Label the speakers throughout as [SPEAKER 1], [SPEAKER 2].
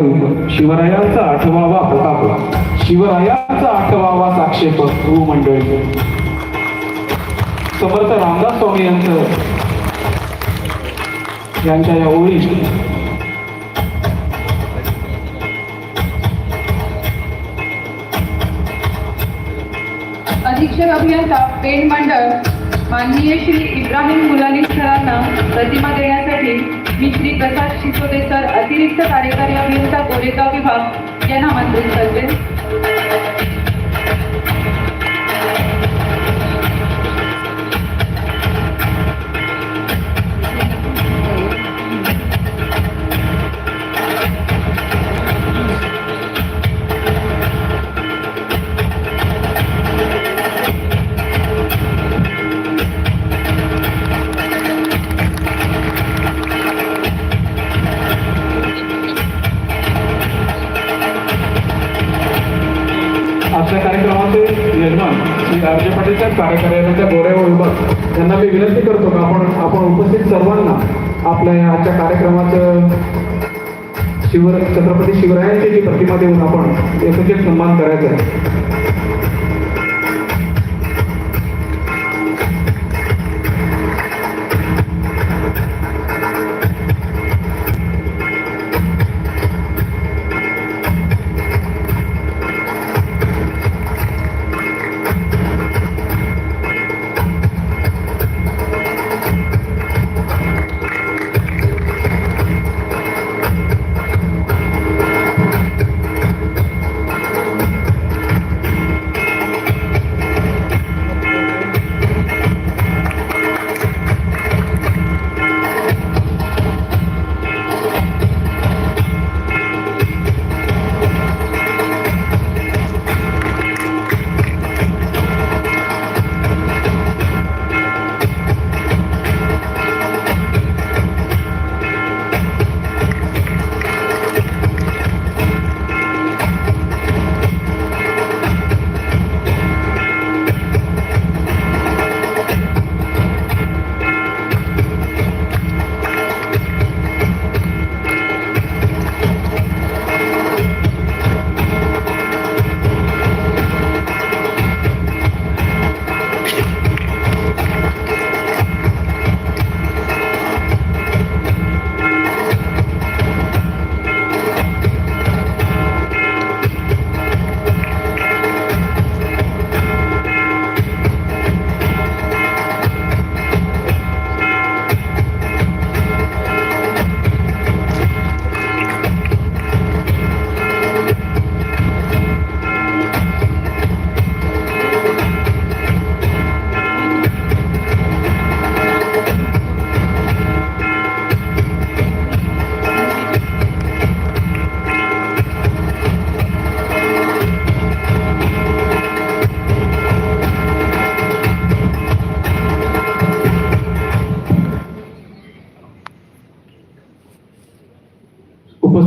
[SPEAKER 1] शिवरायांचा आठवावा प्रताप शिवरायांचा आठवावा साक्षेप हो मंडळी. समर्थ रामदास स्वामी यांचं यांच्या या ओळी.
[SPEAKER 2] अधीक्षक अभियंता पेण मंडळ माननीय श्री इब्राहिम मुलानी सरांना प्रतिमा देण्यासाठी मी श्री प्रसाद शिसोदे सर अतिरिक्त कार्यकारी अभियंता गोरेगाव विभाग. यांना आमंत्रित करते.
[SPEAKER 1] श्री राजे जे पाटील साहेब कार्यकार्यालयाच्या विभाग यांना मी विनंती करतो का आपण आपण उपस्थित सर्वांना आपल्या या आजच्या कार्यक्रमाचं शिवर छत्रपती शिवरायांची जी प्रतिमा देऊन आपण एकत्रित सन्मान करायचा आहे.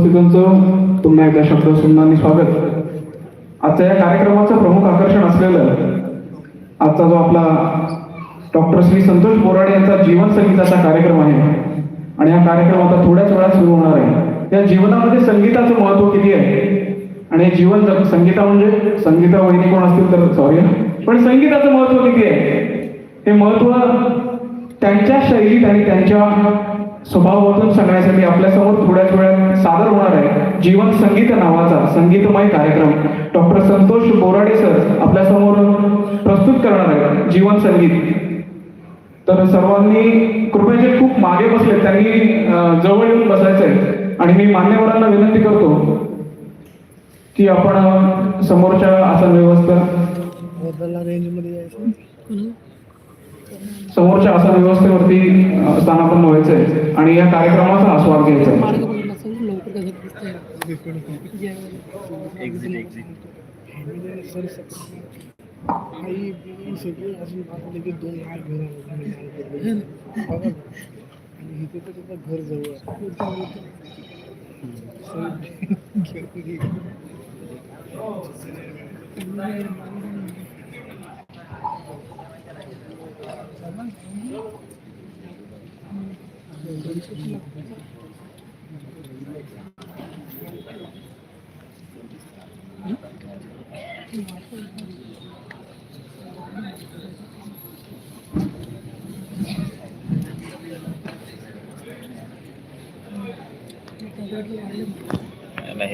[SPEAKER 1] उपस्थितांचं पुन्हा एकदा शब्द सुन्नांनी स्वागत. आजच्या या कार्यक्रमाचं प्रमुख आकर्षण असलेलं आजचा जो आपला डॉक्टर श्री संतोष बोराडे यांचा जीवन संगीताचा कार्यक्रम आहे आणि हा कार्यक्रम आता थोड्याच वेळात सुरू होणार आहे. या जीवनामध्ये संगीताचं महत्त्व किती आहे? आणि जीवन जग- संगीता म्हणजे? संगीता वहिनी कोण असतील तर सॉरी पण संगीताचं महत्त्व किती आहे? हे महत्त्व त्यांच्या शैलीत आणि त्यांच्या स्वभावातून सांगण्यासाठी आपल्यासमोर थोड्याच वेळात सादर होणार आहे. जीवन संगीत नावाचा संगीतमय कार्यक्रम. डॉक्टर संतोष बोराडे सर आपल्यासमोर प्रस्तुत करणार आहे जीवन संगीत. तर सर्वांनी कृपया खूप मागे बसले त्यांनी जवळ येऊन बसायचंय. आणि मी मान्यवरांना विनंती करतो की आपण समोरच्या आसन व्यवस्था
[SPEAKER 3] रेंजमध्ये यायचं
[SPEAKER 1] समोरच्या आसन व्यवस्थेवरती अं, व्हायचं आहे आणि या कार्यक्रमाचा आस्वाद घ्यायचा आहे.
[SPEAKER 3] 여기 알림